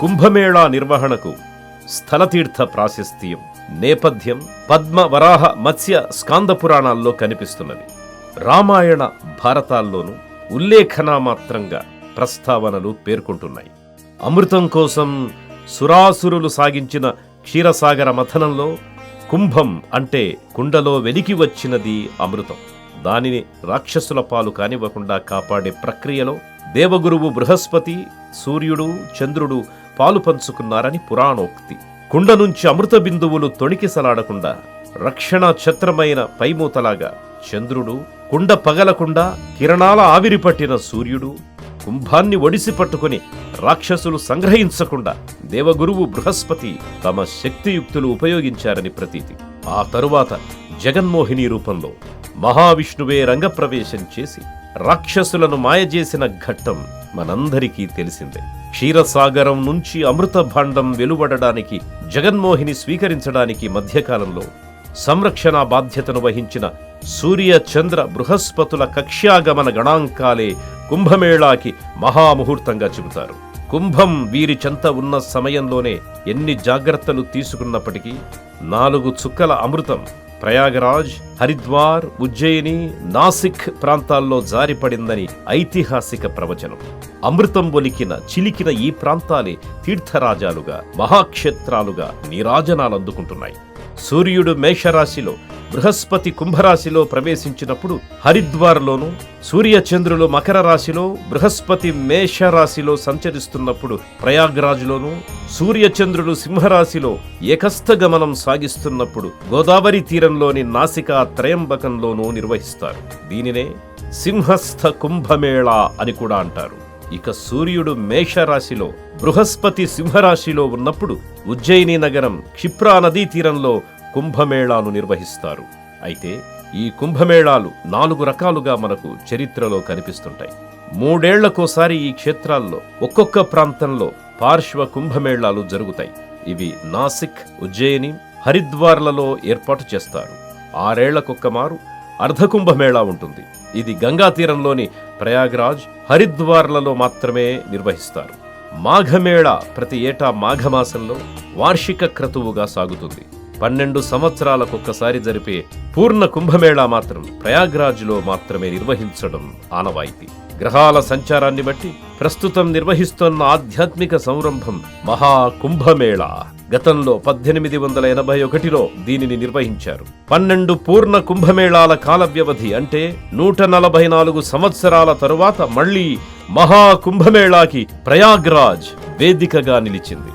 కుంభమేళా నిర్వహణకు స్థలతీర్థ ప్రాశస్త్యం నేపథ్యం పద్మ వరాహ మత్స్య స్కాంద పురాణాల్లో కనిపిస్తున్నది. రామాయణ భారతాల్లోనూ ఉల్లేఖనామాత్రంగా ప్రస్తావనలు పేర్కొంటున్నాయి. అమృతం కోసం సురాసురులు సాగించిన క్షీరసాగర మథనంలో కుంభం అంటే కుండలో వెలికి వచ్చినది అమృతం. దానిని రాక్షసుల పాలు కానివ్వకుండా కాపాడే ప్రక్రియలో దేవగురువు బృహస్పతి సూర్యుడు చంద్రుడు పాలు పంచుకున్నారని పురాణోక్తి. కుండ నుంచి అమృత బిందువులు తొణికిసలాడకుండా రక్షణ ఛత్రమైన పైమూతలాగా చంద్రుడు కుండ పగలకుండా కిరణాల ఆవిరి పట్టిన సూర్యుడు కుంభాన్ని ఒడిసి పట్టుకుని రాక్షసులు సంగ్రహించకుండా దేవగురువు బృహస్పతి తమ శక్తియుక్తులు ఉపయోగించారని ప్రతీతి. ఆ తరువాత జగన్మోహిని రూపంలో మహావిష్ణువే రంగప్రవేశం చేసి రాక్షసులను మాయజేసిన ఘట్టం మనందరికీ తెలిసిందే. క్షీరసాగరం నుంచి అమృత భాండం వెలువడడానికి జగన్మోహిని స్వీకరించడానికి మధ్యకాలంలో సంరక్షణ బాధ్యతను వహించిన సూర్య చంద్ర బృహస్పతుల కక్ష్యాగమన గణాంకాలే కుంభమేళాకి మహాముహూర్తంగా చెబుతారు. కుంభం వీరి చెంత ఉన్న సమయంలోనే ఎన్ని జాగ్రత్తలు తీసుకున్నప్పటికీ నాలుగు చుక్కల అమృతం ప్రయాగరాజ్ హరిద్వార్ ఉజ్జయిని నాసిక్ ప్రాంతాల్లో జారిపడిందని ఐతిహాసిక ప్రవచనం. అమృతం ఒలికిన చిలికిన ఈ ప్రాంతాలే తీర్థరాజాలుగా మహాక్షేత్రాలుగా నీరాజనాలందుకుంటున్నాయి. సూర్యుడు మేషరాశిలో బృహస్పతి కుంభరాశిలో ప్రవేశించినప్పుడు హరిద్వార్లోను సూర్యచంద్రులు మకర రాశిలో బృహస్పతి మేషరాశిలో సంచరిస్తున్నప్పుడు ప్రయాగ్రాజ్లోను సూర్యచంద్రులు సింహరాశిలో ఏకస్థ గమనం సాగిస్తున్నప్పుడు గోదావరి తీరంలోని నాసికా త్రయంబకంలోనూ నిర్వహిస్తారు. దీనినే సింహస్థ కుంభమేళా అని కూడా అంటారు. ఇక సూర్యుడు మేషరాశిలో బృహస్పతి సింహరాశిలో ఉన్నప్పుడు ఉజ్జయిని నగరం క్షిప్రా నదీ తీరంలో కుంభమేళాను నిర్వహిస్తారు. అయితే ఈ కుంభమేళాలు నాలుగు రకాలుగా మనకు చరిత్రలో కనిపిస్తుంటాయి. మూడేళ్ళకోసారి ఈ క్షేత్రాల్లో ఒక్కొక్క ప్రాంతంలో పార్శ్వ కుంభమేళాలు జరుగుతాయి. ఇవి నాసిక్ ఉజ్జయిని హరిద్వార్లలో ఏర్పాటు చేస్తారు. ఆరేళ్ళకొక్క మారు అర్ధకుంభమేళా ఉంటుంది. ఇది గంగా తీరంలోని ప్రయాగ్రాజ్ హరిద్వార్లలో మాత్రమే నిర్వహిస్తారు. మాఘమేళ ప్రతి ఏటా మాఘమాసంలో వార్షిక క్రతువుగా సాగుతుంది. పన్నెండు సంవత్సరాలకొక్కసారి జరిపే పూర్ణ కుంభమేళా మాత్రం ప్రయాగ్రాజ్లో మాత్రమే నిర్వహించడం ఆనవాయితీ. గ్రహాల సంచారాన్ని బట్టి ప్రస్తుతం నిర్వహిస్తున్న ఆధ్యాత్మిక సంరంభం మహా కుంభమేళా గతంలో పద్దెనిమిది వందల ఎనభై ఒకటిలో దీనిని నిర్వహించారు. పన్నెండు పూర్ణ కుంభమేళాల కాల వ్యవధి అంటే నూట నలభై నాలుగు సంవత్సరాల తరువాత మళ్ళీ మహా కుంభమేళాకి ప్రయాగ్రాజ్ వేదికగా నిలిచింది.